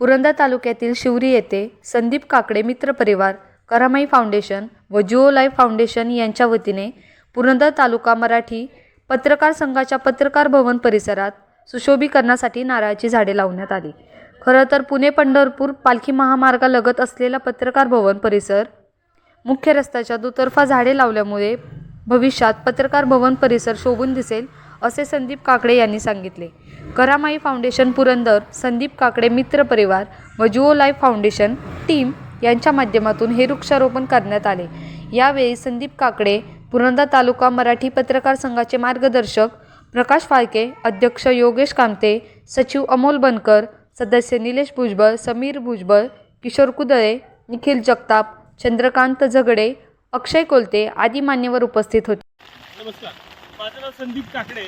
पुरंदर तालुक्यातील शिवरी येथे संदीप काकडे मित्र परिवार करामाई फाउंडेशन व जिओ लाईफ फाउंडेशन यांच्या वतीने पुरंदर तालुका मराठी पत्रकार संघाच्या पत्रकार भवन परिसरात सुशोभीकरणासाठी नारळाची झाडे लावण्यात आली. खरं तर पुणे पंढरपूर पालखी महामार्गालगत असलेला पत्रकार भवन परिसर मुख्य रस्त्याच्या दुतर्फा झाडे लावल्यामुळे भविष्यात पत्रकार भवन परिसर शोभून दिसेल असे संदीप काकडे यांनी सांगितले. करामाई फाउंडेशन पुरंदर संदीप काकडे मित्र परिवार व जुओ लाईफ फाउंडेशन टीम यांच्या माध्यमातून हे वृक्षारोपण करण्यात आले. यावेळी संदीप काकडे पुरंदर तालुका मराठी पत्रकार संघाचे मार्गदर्शक प्रकाश फाळके अध्यक्ष योगेश कामते सचिव अमोल बनकर सदस्य निलेश भुजबळ समीर भुजबळ किशोर कुदळे निखिल जगताप चंद्रकांत झगडे अक्षय कोलते आदी मान्यवर उपस्थित होते. नमस्कार. माझं नाव संदीप काकडे.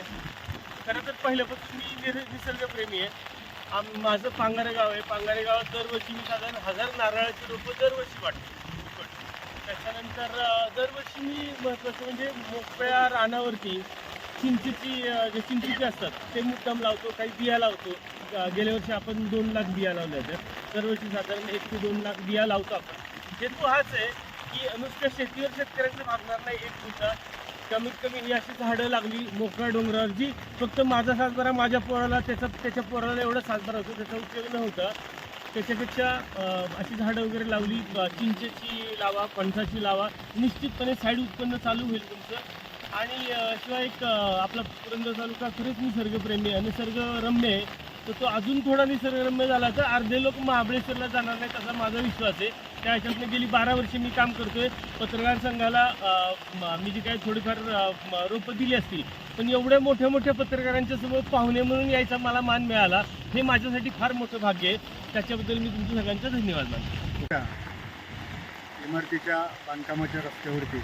खरं तर पहिल्यापासून मी निर निसर्गप्रेमी आहे. आम माझं पांगारे गाव आहे. पांगारे गावात दरवर्षी मी साधारण हजार नारळाची रोपं दरवर्षी वाटतो. त्याच्यानंतर दरवर्षी मी महत्त्वाचं म्हणजे मोकळ्या रानावरती चिंचेची जे चिंचेचे असतात ते मुद्दाम लावतो काही बिया लावतो. गेल्या वर्षी आपण दोन लाख बिया लावल्या होत्या. दरवर्षी साधारण एक ते दोन लाख बिया लावतो आपण. हेतू हाच आहे की नुसत्या शेतीवर शेतकऱ्यांचं भागणार नाही एक सुद्धा कमीत कमी ही अशी झाडं लागली मोकळ्या डोंगरावर जी फक्त माझा सातबारा माझ्या पोराला त्याचा त्याच्या पोराला एवढा सातबारा होतो त्याचा उपयोग नव्हता. त्याच्यापेक्षा अशी झाडं वगैरे लावली चिंचेची लावा फणसाची लावा निश्चितपणे साईड उत्पन्न चालू होईल तुमचं. आणि शिवाय एक आपला पुरंदर तालुका खरंच निसर्गप्रेमी आहे. निसर्गरम्य आहे. तर तो अजून थोडा निसर्गरम्य झाला तर अर्धे लोक महाबळेश्वरला जाणार नाहीत असा माझा विश्वास आहे. त्या ह्याच्यातनं गेली बारा वर्षे मी काम करतोय. पत्रकार संघाला मी जे काही थोडीफार रोपं दिली असतील पण एवढ्या मोठ्या मोठ्या पत्रकारांच्या समोर पाहुणे म्हणून यायचा मला मान मिळाला. हे माझ्यासाठी फार मोठं भाग्य आहे. त्याच्याबद्दल मी तुमच्या सगळ्यांचा धन्यवाद मानतो. इमारतीच्या बांधकामाच्या रस्त्यावरती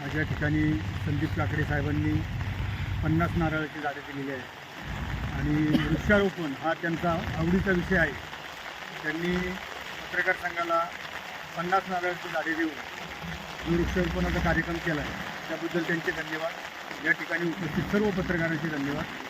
माझ्या ठिकाणी संदीप काकडे साहेबांनी पन्नास नारळाची झाडे दिलेली आहेत. आणि वृक्षारोपण हा त्यांचा आवडीचा विषय आहे. त्यांनी पत्रकार संघाला पन्नास नारळाची झाडे देऊन वृक्षारोपणाचा कार्यक्रम केला आहे त्याबद्दल त्यांचे धन्यवाद. या ठिकाणी उपस्थित सर्व पत्रकारांचे धन्यवाद.